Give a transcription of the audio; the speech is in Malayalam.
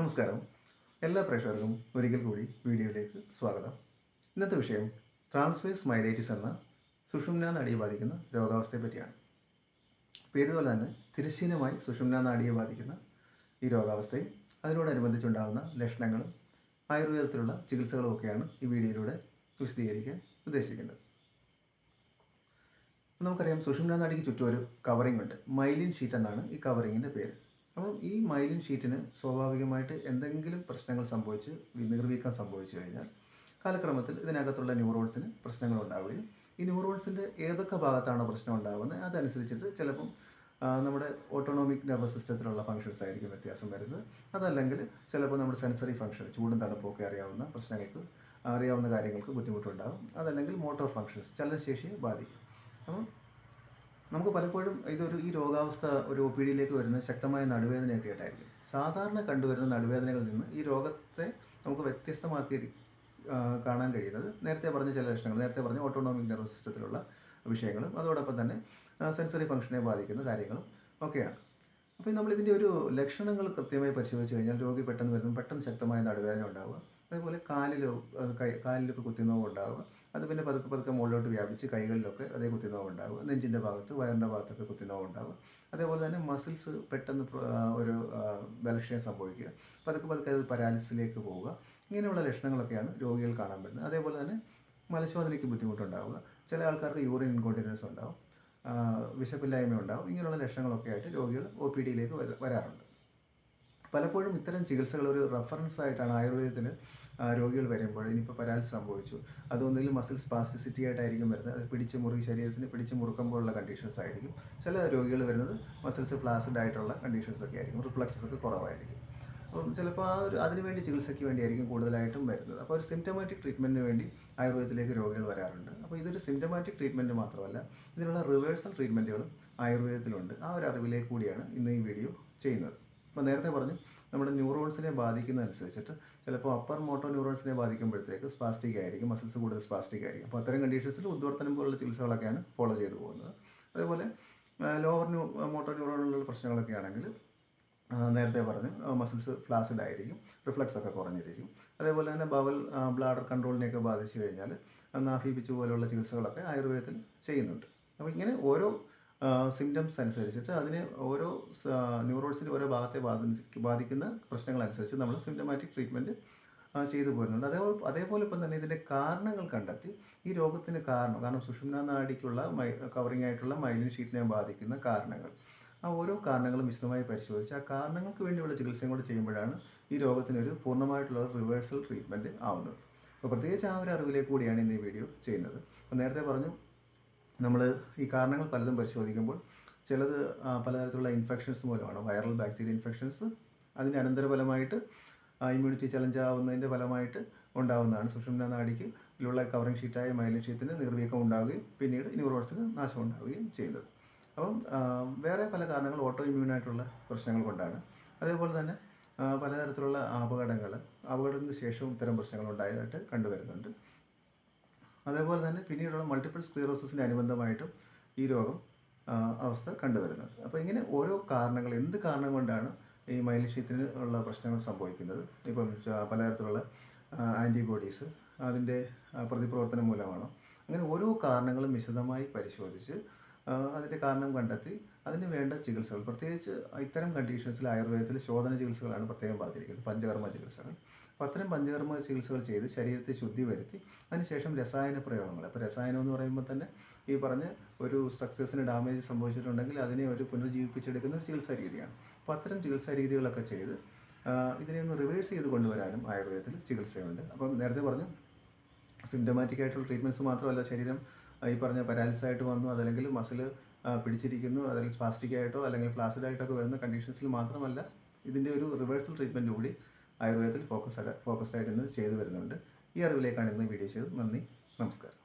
നമസ്കാരം. എല്ലാ പ്രേക്ഷകർക്കും ഒരിക്കൽ കൂടി വീഡിയോയിലേക്ക് സ്വാഗതം. ഇന്നത്തെ വിഷയം ട്രാൻസ്വേഴ്സ് മൈലൈറ്റിസ് എന്ന സുഷുമ്ന നാടിയെ ബാധിക്കുന്ന രോഗാവസ്ഥയെ പറ്റിയാണ്. പേരുപോലെ തന്നെ തിരശ്ശീനമായി സുഷുമ്ന നാടിയെ ബാധിക്കുന്ന ഈ രോഗാവസ്ഥയും അതിനോടനുബന്ധിച്ചുണ്ടാകുന്ന ലക്ഷണങ്ങളും ആയുർവേദത്തിലുള്ള ചികിത്സകളും ഒക്കെയാണ് ഈ വീഡിയോയിലൂടെ വിശദീകരിക്കാൻ ഉദ്ദേശിക്കുന്നത്. നമുക്കറിയാം സുഷുമ്ന നാടിക്ക് ചുറ്റും ഒരു കവറിംഗ് ഉണ്ട്. മൈലിൻ ഷീറ്റ് എന്നാണ് ഈ കവറിങ്ങിന്റെ പേര്. അപ്പം ഈ മൈലിൻ ഷീറ്റിന് സ്വാഭാവികമായിട്ട് എന്തെങ്കിലും പ്രശ്നങ്ങൾ സംഭവിച്ച് നിർവീക്കം സംഭവിച്ചു കഴിഞ്ഞാൽ കാലക്രമത്തിൽ ഇതിനകത്തുള്ള ന്യൂറോൺസിന് പ്രശ്നങ്ങൾ ഉണ്ടാവുകയും ഈ ന്യൂറോൺസിന്റെ ഏതൊക്കെ ഭാഗത്താണ് പ്രശ്നം ഉണ്ടാകുന്നത് അതനുസരിച്ചിട്ട് ചിലപ്പം നമ്മുടെ ഓട്ടോണോമിക് നെർവസ് സിസ്റ്റത്തിലുള്ള ഫങ്ഷൻസ് ആയിരിക്കും വ്യത്യാസം വരുന്നത്. അതല്ലെങ്കിൽ ചിലപ്പോൾ നമ്മുടെ സെൻസറി ഫങ്ഷൻ ചൂടും തണുപ്പൊക്കെ അറിയാവുന്ന പ്രശ്നങ്ങൾക്ക് അറിയാവുന്ന കാര്യങ്ങൾക്ക് ബുദ്ധിമുട്ടുണ്ടാകും. അതല്ലെങ്കിൽ മോട്ടോർ ഫങ്ഷൻസ് ചലനശേഷിയെ ബാധിക്കും. അപ്പം നമുക്ക് പലപ്പോഴും ഇതൊരു ഈ രോഗാവസ്ഥ ഒരു ഒ പി ഡിയിലേക്ക് വരുന്ന ശക്തമായ നടുവേദനയൊക്കെ ആയിട്ടായിരിക്കും സാധാരണ കണ്ടുവരുന്ന നടുവേദനകളിൽ നിന്ന് ഈ രോഗത്തെ നമുക്ക് വ്യത്യസ്തമാക്കി കാണാൻ കഴിയുന്നത് നേരത്തെ പറഞ്ഞ ചില ലക്ഷണങ്ങൾ നേരത്തെ പറഞ്ഞ ഓട്ടോണോമിക് നെർവസ് സിസ്റ്റത്തിലുള്ള വിഷയങ്ങളും അതോടൊപ്പം തന്നെ സെൻസറി ഫംഗ്ഷനെ ബാധിക്കുന്ന കാര്യങ്ങളും ഒക്കെയാണ്. അപ്പോൾ നമ്മൾ ഇതിന്റെ ഒരു ലക്ഷണങ്ങൾ കൃത്യമായി പരിശോധിച്ച് കഴിഞ്ഞാൽ രോഗി പെട്ടെന്ന് വരുന്നു പെട്ടെന്ന് ശക്തമായ നടുവേദന ഉണ്ടാവുക അതേപോലെ കാലിലോ കൈ കാലിലൊക്കെ കുത്തിനോവ് ഉണ്ടാവുക അത് പിന്നെ പതുക്കെ പതുക്കെ മുകളിലോട്ട് വ്യാപിച്ച് കൈകളിലൊക്കെ അതേ കുത്തിനോവ് ഉണ്ടാകും നെഞ്ചിന്റെ ഭാഗത്ത് വയറിന്റെ ഭാഗത്തൊക്കെ കുത്തിനോവ് ഉണ്ടാകും അതേപോലെ തന്നെ മസിൽസ് പെട്ടെന്ന് ഒരു ബലക്ഷയം സംഭവിക്കുക. പതുക്കെ പതുക്കെ അത് പരാലിസിലേക്ക് പോവുക. ഇങ്ങനെയുള്ള ലക്ഷണങ്ങളൊക്കെയാണ് രോഗികൾ കാണാൻ പറ്റുന്നത്. അതേപോലെ തന്നെ മലശോധനയ്ക്ക് ബുദ്ധിമുട്ടുണ്ടാവുക. ചില ആൾക്കാർക്ക് യൂറിൻ ഇൻകോണ്ടിനൻസ് ഉണ്ടാവും. വിശപ്പില്ലായ്മ ഉണ്ടാവും ഇങ്ങനെയുള്ള ലക്ഷണങ്ങളൊക്കെ ആയിട്ട് രോഗികൾ ഒ പി ഡിയിലേക്ക് വരാറുണ്ട്. പലപ്പോഴും ഇത്തരം ചികിത്സകൾ ഒരു റെഫറൻസ് ആയിട്ടാണ് ആയുർവേദത്തിന് രോഗികൾ വരുമ്പോൾ ഇനിയിപ്പോൾ പരാലിസ് സംഭവിച്ചു. അതൊന്നിലും മസിൽ സ്പാസ്റ്റിസിറ്റി ആയിട്ടായിരിക്കും വരുന്നത്. അത് പിടിച്ച് മുറുകി ശരീരത്തിന് പിടിച്ച് മുറുക്കുമ്പോഴുള്ള കണ്ടീഷൻസ് ആയിരിക്കും. ചില രോഗികൾ വരുന്നത് മസിൽസ് ഫ്ലാസിഡ് ആയിട്ടുള്ള കണ്ടീഷൻസ് ഒക്കെ ആയിരിക്കും. റിഫ്ലക്സസ് ഒക്കെ കുറവായിരിക്കും. അപ്പം ചിലപ്പോൾ ആ ഒരു അതിനുവേണ്ടി ചികിത്സയ്ക്ക് വേണ്ടിയായിരിക്കും കൂടുതലായിട്ടും വരുന്നത്. അപ്പോൾ ഒരു സിംറ്റമാറ്റിക് ട്രീറ്റ്മെന്റിന് വേണ്ടി ആയുർവേദത്തിലേക്ക് രോഗികൾ വരാറുണ്ട്. അപ്പോൾ ഇതൊരു സിംറ്റമാറ്റിക് ട്രീറ്റ്മെന്റ് മാത്രമല്ല ഇതിനുള്ള റിവേഴ്സൽ ട്രീറ്റ്മെന്റുകളും ആയുർവേദത്തിലുണ്ട്. ആ ഒരു അറിവിലേക്ക് കൂടിയാണ് ഇന്ന് ഈ വീഡിയോ ചെയ്യുന്നത്. അപ്പോൾ നേരത്തെ പറഞ്ഞു നമ്മുടെ ന്യൂറോൺസിനെ ബാധിക്കുന്നതനുസരിച്ചിട്ട് ചിലപ്പോൾ അപ്പർ മോട്ടോ ന്യൂറോൺസിനെ ബാധിക്കുമ്പോഴത്തേക്ക് സ്പാസ്റ്റിക് ആയിരിക്കും മസിൽസ് കൂടുതൽ സ്പാസ്റ്റിക് ആയിരിക്കും. അപ്പോൾ അത്തരം കണ്ടീഷൻസിൽ ഉദ്വർത്തനം പോലുള്ള ചികിത്സകളൊക്കെയാണ് ഫോളോ ചെയ്തു പോകുന്നത്. അതേപോലെ ലോവർ ന്യൂ മോട്ടോ ന്യൂറോണിലുള്ള പ്രശ്നങ്ങളൊക്കെ ആണെങ്കിൽ നേരത്തെ പറഞ്ഞു മസിൽസ് ഫ്ലാസിഡ് ആയിരിക്കും റിഫ്ലക്സ് ഒക്കെ കുറഞ്ഞിരിക്കും. അതേപോലെ തന്നെ ബവൽ ബ്ലാഡർ കൺട്രോളിനെയൊക്കെ ബാധിച്ചു കഴിഞ്ഞാൽ നാഫി പിച്ച് പോലുള്ള ചികിത്സകളൊക്കെ ആയുർവേദത്തിൽ ചെയ്യുന്നുണ്ട്. അപ്പോൾ ഇങ്ങനെ ഓരോ സിംറ്റംസ് അനുസരിച്ചിട്ട് അതിന് ഓരോ ന്യൂറോൺസിന്റെ ഓരോ ഭാഗത്തെ ബാധി ബാധിക്കുന്ന പ്രശ്നങ്ങളനുസരിച്ച് നമ്മൾ സിംറ്റമാറ്റിക് ട്രീറ്റ്മെന്റ് ചെയ്തു പോരുന്നുണ്ട്. അതേപോലെ അതേപോലെ ഇപ്പം തന്നെ ഇതിന്റെ കാരണങ്ങൾ കണ്ടെത്തി ഈ രോഗത്തിന് കാരണം കാരണം സുഷുമ്ന നാഡിക്കുള്ള മൈ കവറിങ് ആയിട്ടുള്ള മൈലിൻ ഷീറ്റിനെ ബാധിക്കുന്ന കാരണങ്ങൾ. ആ ഓരോ കാരണങ്ങളും വിശദമായി പരിശോധിച്ച് ആ കാരണങ്ങൾക്ക് വേണ്ടിയുള്ള ചികിത്സയും കൂടെ ചെയ്യുമ്പോഴാണ് ഈ രോഗത്തിനൊരു പൂർണമായിട്ടുള്ള റിവേഴ്സൽ ട്രീറ്റ്മെന്റ് ആവുന്നത്. അപ്പോൾ പ്രത്യേകിച്ച് ആ ഒരു അറിവിലേക്ക് കൂടിയാണ് ഇന്ന് ഈ വീഡിയോ ചെയ്യുന്നത്. അപ്പോൾ നേരത്തെ പറഞ്ഞു നമ്മൾ ഈ കാരണങ്ങൾ പലതും പരിശോധിക്കുമ്പോൾ ചിലത് പലതരത്തിലുള്ള ഇൻഫെക്ഷൻസ് മൂലമാണ്. വൈറൽ ബാക്ടീരിയ ഇൻഫെക്ഷൻസ് അതിന്റെ അനന്തരഫലമായിട്ട് ഇമ്മ്യൂണിറ്റി ചലഞ്ച് ആവുന്നതിന്റെ ഫലമായിട്ട് ഉണ്ടാവുന്നതാണ്. സുഷുമ്ന നാടിക്ക് ഇതിലുള്ള കവറിംഗ് ഷീറ്റായ ഷീറ്റിന് നിർവീക്കം ഉണ്ടാവുകയും പിന്നീട് ന്യൂറോൺസിന് നാശം ഉണ്ടാവുകയും ചെയ്യുന്നത് അപ്പം വേറെ പല കാരണങ്ങൾ ഓട്ടോ ഇമ്മ്യൂണായിട്ടുള്ള പ്രശ്നങ്ങൾ കൊണ്ടാണ്. അതേപോലെ തന്നെ പലതരത്തിലുള്ള അപകടങ്ങൾ അപകടത്തിന് ശേഷവും ഇത്തരം പ്രശ്നങ്ങൾ ഉണ്ടായതായിട്ട് കണ്ടുവരുന്നുണ്ട്. അതേപോലെ തന്നെ പിന്നീടുള്ള മൾട്ടിപ്പിൾ സ്ക്ലീറോസിസിന് അനുബന്ധമായിട്ടും ഈ രോഗം അവസ്ഥ കണ്ടുവരുന്നത്. അപ്പോൾ ഇങ്ങനെ ഓരോ കാരണങ്ങൾ എന്ത് കാരണം കൊണ്ടാണ് ഈ മൈലിഷ്യത്തിന് ഉള്ള പ്രശ്നങ്ങൾ സംഭവിക്കുന്നത്? ഇപ്പം പലതരത്തിലുള്ള ആന്റിബോഡീസ് അതിന്റെ പ്രതിപ്രവർത്തനം മൂലമാണോ? അങ്ങനെ ഓരോ കാരണങ്ങളും വിശദമായി പരിശോധിച്ച് അതിന്റെ കാരണം കണ്ടെത്തി അതിന് വേണ്ട ചികിത്സകൾ. പ്രത്യേകിച്ച് ഇത്തരം കണ്ടീഷൻസിൽ ആയുർവേദത്തിൽ ശോധന ചികിത്സകളാണ് പ്രത്യേകം പറഞ്ഞിരിക്കുന്നത്. പഞ്ചകർമ്മ ചികിത്സകൾ. അത്തരം പഞ്ചകർമ്മ ചികിത്സകൾ ചെയ്ത് ശരീരത്തെ ശുദ്ധി വരുത്തി അതിനുശേഷം രസായന പ്രയോഗങ്ങൾ. അപ്പോൾ രസായനം എന്ന് പറയുമ്പോൾ തന്നെ ഈ പറഞ്ഞ ഒരു സ്ട്രക്ചേഴ്സിന് ഡാമേജ് സംഭവിച്ചിട്ടുണ്ടെങ്കിൽ അതിനെ ഒരു പുനർജീവിപ്പിച്ചെടുക്കുന്ന ഒരു ചികിത്സാ രീതിയാണ്. അപ്പോൾ അത്തരം ചികിത്സാ രീതികളൊക്കെ ചെയ്ത് ഇതിനെ ഒന്ന് റിവേഴ്സ് ചെയ്ത് കൊണ്ടുവരാനും ആയുർവേദത്തിൽ ചികിത്സയുണ്ട്. അപ്പം നേരത്തെ പറഞ്ഞു സിംറ്റമാറ്റിക് ആയിട്ടുള്ള ട്രീറ്റ്മെന്റ്സ് മാത്രമല്ല ശരീരം ഈ പറഞ്ഞ പരാലിസ് ആയിട്ട് വന്നു അതല്ലെങ്കിൽ മസിൽ പിടിച്ചിരിക്കുന്നു അതല്ലെങ്കിൽ സ്പാസ്റ്റിക് ആയിട്ടോ അല്ലെങ്കിൽ ഫ്ലാസിഡ് ആയിട്ടോ ഒക്കെ വരുന്ന കണ്ടീഷൻസിൽ മാത്രമല്ല ഇതിന്റെ ഒരു റിവേഴ്സൽ ട്രീറ്റ്മെന്റ് കൂടി ആയുർവേദത്തിൽ ഫോക്കസ് ഫോക്കസ്ഡായിട്ട് ഇന്ന് ചെയ്തു വരുന്നുണ്ട്. ഈ അറിവിലേക്കാണ് ഇന്ന് വീഡിയോ ചെയ്തത്. നന്ദി. നമസ്കാരം.